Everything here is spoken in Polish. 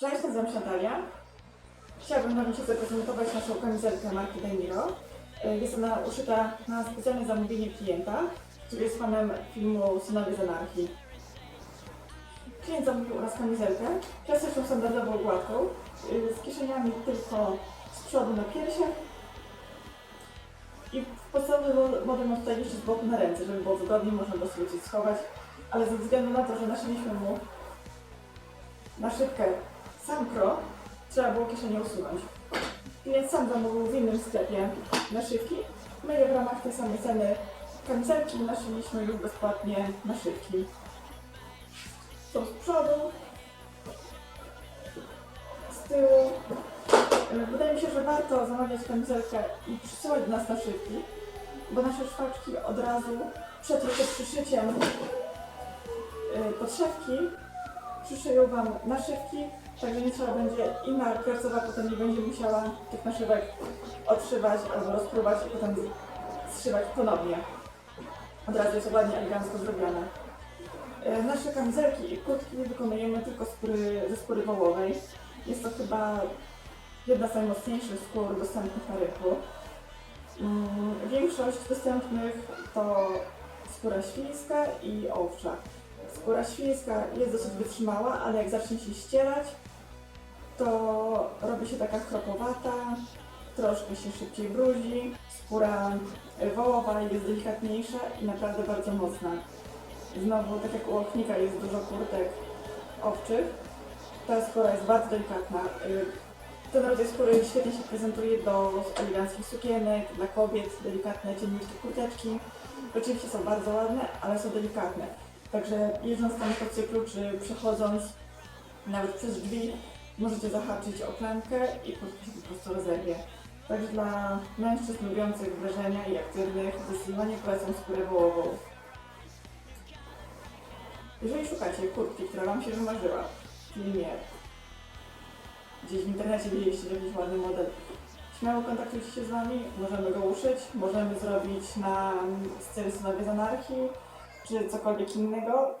Cześć, nazywam się Natalia. Chciałabym Wam dzisiaj zaprezentować naszą kamizelkę marki Daimiro. E, Jest ona uszyta na specjalne zamówienie klienta, który jest fanem filmu Synowie z Anarchii. Klient zamówił u nas kamizelkę, klasyczną standardową gładką, y, z kieszeniami tylko z przodu na piersiach i podstawowy mo- model ma tutaj jeszcze z boku na ręce, żeby było wygodniej, można było sobie coś schować, ale ze względu na to, że naszyliśmy mu na szybkę sam krok, trzeba było kieszenie usunąć. Klient sam zamówił w innym sklepie naszywki. My je w ramach tej samej ceny kamizelki naszyliśmy już bezpłatnie naszywki. Są z przodu, z tyłu. E, Wydaje mi się, że warto zamawiać kamizelkę i przysyłać do nas naszywki, bo nasze szwaczki od razu przed tylko przyszyciem e, podszewki przyszyją Wam naszywki, także nie trzeba będzie inna krawcowa potem nie będzie musiała tych naszywek odszywać albo rozpruwać i potem zszywać ponownie. Od razu jest ładnie, elegancko zrobione. E, Nasze kamizelki i kurtki wykonujemy tylko skóry, ze skóry wołowej. Jest to chyba jedna z najmocniejszych skór dostępnych na rynku. Mm, Większość dostępnych to skóra świńska i owcza. Skóra świńska jest dosyć wytrzymała, ale jak zacznie się ścierać, to robi się taka chropowata, troszkę się szybciej brudzi. Skóra wołowa jest delikatniejsza i naprawdę bardzo mocna. Znowu, tak jak u ochnika jest dużo kurtek owczych, ta skóra jest bardzo delikatna. Y, Ten rodzaj skóry świetnie się prezentuje do eleganckich sukienek, dla kobiet, delikatne, cienniutkie kurteczki. Oczywiście są bardzo ładne, ale są delikatne. Także jeżdżąc tam po cyklu, czy przechodząc nawet przez drzwi, możecie zahaczyć o klamkę i po prostu rozerwie. Także dla mężczyzn lubiących wrażenia i aktywnych zdecydowanie polecam skórę wołową. Jeżeli szukacie kurtki, która Wam się wymarzyła, czyli nie, gdzieś w internecie widzieliście jakiś ładny model, śmiało kontaktujcie się z nami, możemy go uszyć, możemy zrobić na styl synowie z anarchii, czy cokolwiek innego.